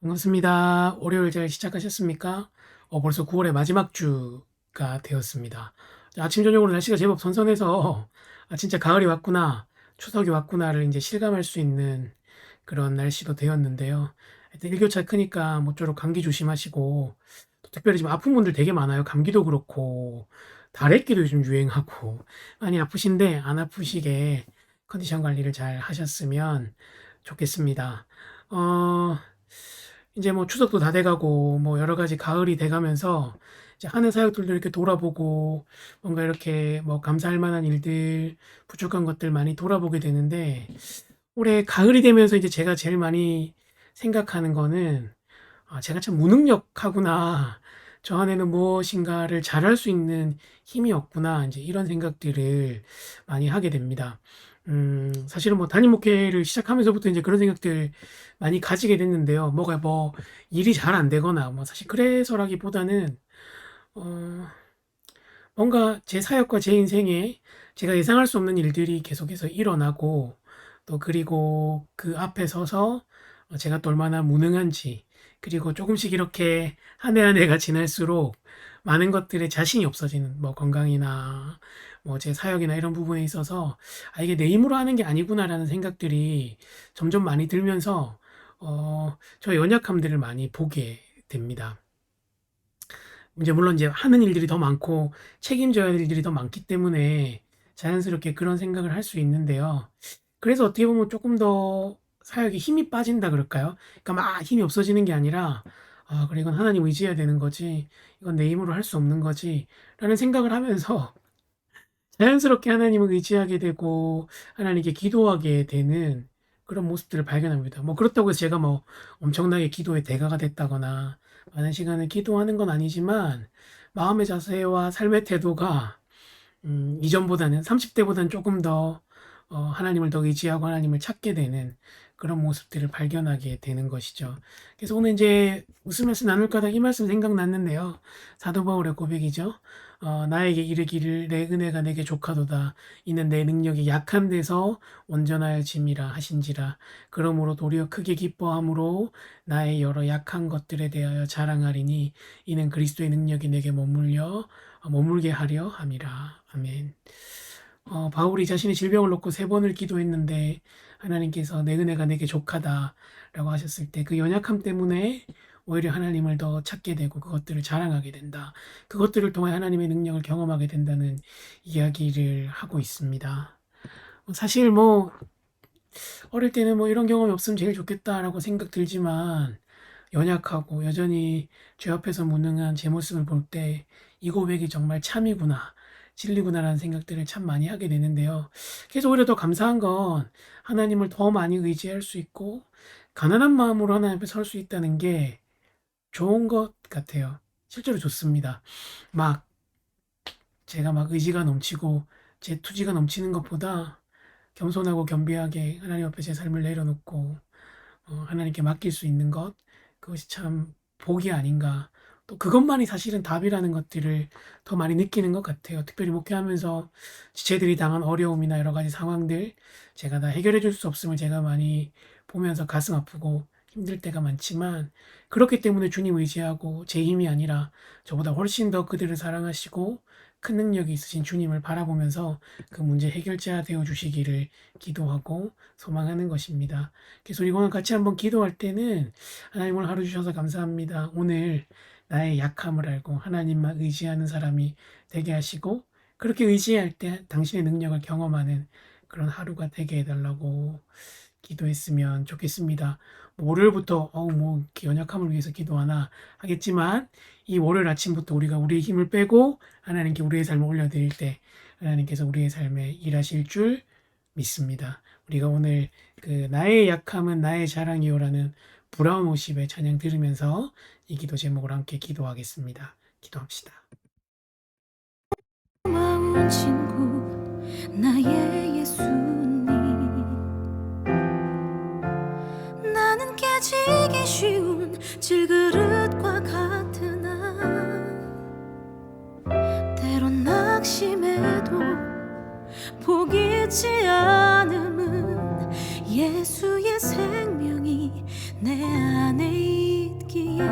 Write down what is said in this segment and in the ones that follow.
반갑습니다. 월요일 잘 시작하셨습니까? 어, 벌써 9월의 마지막 주가 되었습니다. 아침, 저녁으로 날씨가 제법 선선해서, 아, 진짜 가을이 왔구나, 추석이 왔구나를 이제 실감할 수 있는 그런 날씨도 되었는데요. 하여튼 일교차 크니까 모쪼록 감기 조심하시고, 또 특별히 지금 아픈 분들 되게 많아요. 감기도 그렇고, 다래끼도 요즘 유행하고, 많이 아프신데 안 아프시게 컨디션 관리를 잘 하셨으면 좋겠습니다. 어, 이제 뭐 추석도 다 돼가고 뭐 여러 가지 가을이 돼가면서 이제 하는 사역들도 이렇게 돌아보고 뭔가 이렇게 뭐 감사할 만한 일들 부족한 것들 많이 돌아보게 되는데 올해 가을이 되면서 이제 제가 제일 많이 생각하는 거는 아, 제가 참 무능력하구나. 저 안에는 무엇인가를 잘할 수 있는 힘이 없구나. 이제 이런 생각들을 많이 하게 됩니다. 음, 사실은 뭐 담임 목회를 시작하면서부터 이제 그런 생각들 많이 가지게 됐는데요. 뭐가 뭐 일이 잘 안 되거나 뭐 사실 그래서라기보다는 어, 뭔가 제 사역과 제 인생에 제가 예상할 수 없는 일들이 계속해서 일어나고 또 그리고 그 앞에 서서 어, 제가 또 얼마나 무능한지 그리고 조금씩 이렇게 한 해 한 해가 지날수록 많은 것들에 자신이 없어지는 뭐 건강이나 뭐 제 사역이나 이런 부분에 있어서 아 이게 내 힘으로 하는 게 아니구나라는 생각들이 점점 많이 들면서 어, 저 연약함들을 많이 보게 됩니다. 이제 물론 이제 하는 일들이 더 많고 책임져야 할 일들이 더 많기 때문에 자연스럽게 그런 생각을 할 수 있는데요. 그래서 어떻게 보면 조금 더 사역에 힘이 빠진다 그럴까요? 그러니까 막 힘이 없어지는 게 아니라 아, 그래 이건 하나님 의지해야 되는 거지. 이건 내 힘으로 할 수 없는 거지라는 생각을 하면서 자연스럽게 하나님을 의지하게 되고 하나님께 기도하게 되는 그런 모습들을 발견합니다. 뭐 그렇다고 해서 제가 뭐 엄청나게 기도의 대가가 됐다거나 많은 시간을 기도하는 건 아니지만 마음의 자세와 삶의 태도가 음, 이전보다는 30대보다는 조금 더 어, 하나님을 더 의지하고 하나님을 찾게 되는 그런 모습들을 발견하게 되는 것이죠. 그래서 오늘 이제 웃으면서 나눌까 하다 이 말씀 생각났는데요. 사도 바울의 고백이죠. 어, 나에게 이르기를 내 은혜가 내게 족하도다. 이는 내 능력이 약한 데서 온전하여 짐이라 하신지라. 그러므로 도리어 크게 기뻐함으로 나의 여러 약한 것들에 대하여 자랑하리니 이는 그리스도의 능력이 내게 머물려 어, 머물게 하려 함이라. 아멘. 어, 바울이 자신의 질병을 놓고 세 번을 기도했는데 하나님께서 내 은혜가 내게 족하다라고 하셨을 때 그 연약함 때문에 오히려 하나님을 더 찾게 되고 그것들을 자랑하게 된다. 그것들을 통해 하나님의 능력을 경험하게 된다는 이야기를 하고 있습니다. 사실 뭐 어릴 때는 뭐 이런 경험이 없으면 제일 좋겠다라고 생각 들지만 연약하고 여전히 죄 앞에서 무능한 제 모습을 볼 때 이 고백이 정말 참이구나. 진리구나라는 생각들을 참 많이 하게 되는데요. 그래서 오히려 더 감사한 건 하나님을 더 많이 의지할 수 있고 가난한 마음으로 하나님 앞에 설 수 있다는 게 좋은 것 같아요. 실제로 좋습니다. 막 제가 막 의지가 넘치고 제 투지가 넘치는 것보다 겸손하고 겸비하게 하나님 앞에 제 삶을 내려놓고 어, 하나님께 맡길 수 있는 것 그것이 참 복이 아닌가 또 그것만이 사실은 답이라는 것들을 더 많이 느끼는 것 같아요. 특별히 목회하면서 지체들이 당한 어려움이나 여러 가지 상황들 제가 다 해결해 줄 수 없음을 제가 많이 보면서 가슴 아프고 힘들 때가 많지만 그렇기 때문에 주님 의지하고 제 힘이 아니라 저보다 훨씬 더 그들을 사랑하시고 큰 능력이 있으신 주님을 바라보면서 그 문제 해결자 되어 주시기를 기도하고 소망하는 것입니다. 그래서 오늘 같이 한번 기도할 때는 하나님 오늘 하루 주셔서 감사합니다. 오늘 나의 약함을 알고 하나님만 의지하는 사람이 되게 하시고 그렇게 의지할 때 당신의 능력을 경험하는 그런 하루가 되게 해달라고 기도했으면 좋겠습니다. 뭐 월요일부터 어우 뭐 연약함을 위해서 기도하나 하겠지만 이 월요일 아침부터 우리가 우리의 힘을 빼고 하나님께 우리의 삶을 올려드릴 때 하나님께서 우리의 삶에 일하실 줄 믿습니다. 우리가 오늘 그 나의 약함은 나의 자랑이요라는 브라운 오십의 찬양 들으면서 이 기도 제목을 함께 기도하겠습니다. 기도합시다. 고마운 친구 나의 예수님 나는 깨지기 쉬운 질그릇과 같으나 때론 낙심해도 포기지 않음은 예수의 생명이 내 안에 있기에.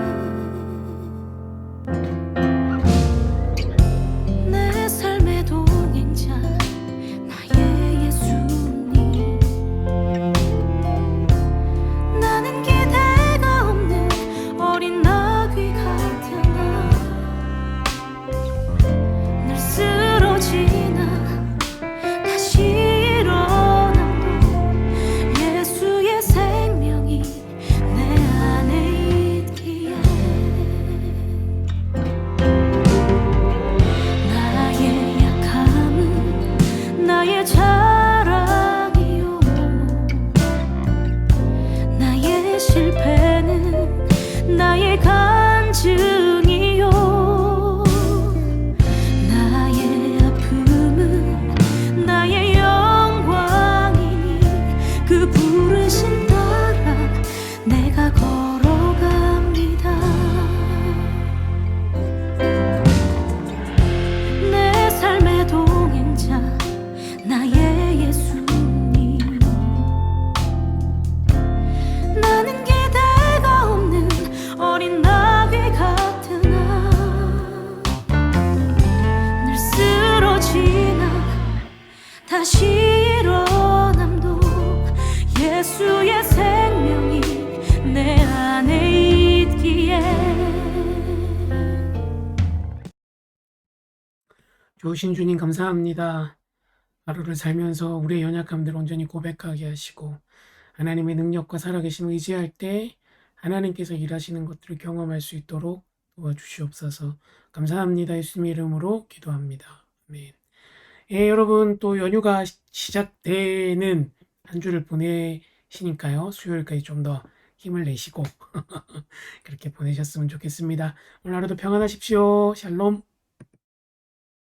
좋으신 주님 감사합니다. 하루를 살면서 우리의 연약함들을 온전히 고백하게 하시고 하나님의 능력과 살아계심 의지할 때 하나님께서 일하시는 것들을 경험할 수 있도록 도와주시옵소서. 감사합니다. 예수님의 이름으로 기도합니다. 아멘. 예, 여러분 또 연휴가 시- 시작되는 한 주를 보내시니까요. 수요일까지 좀 더 힘을 내시고 그렇게 보내셨으면 좋겠습니다. 오늘 하루도 평안하십시오. 샬롬.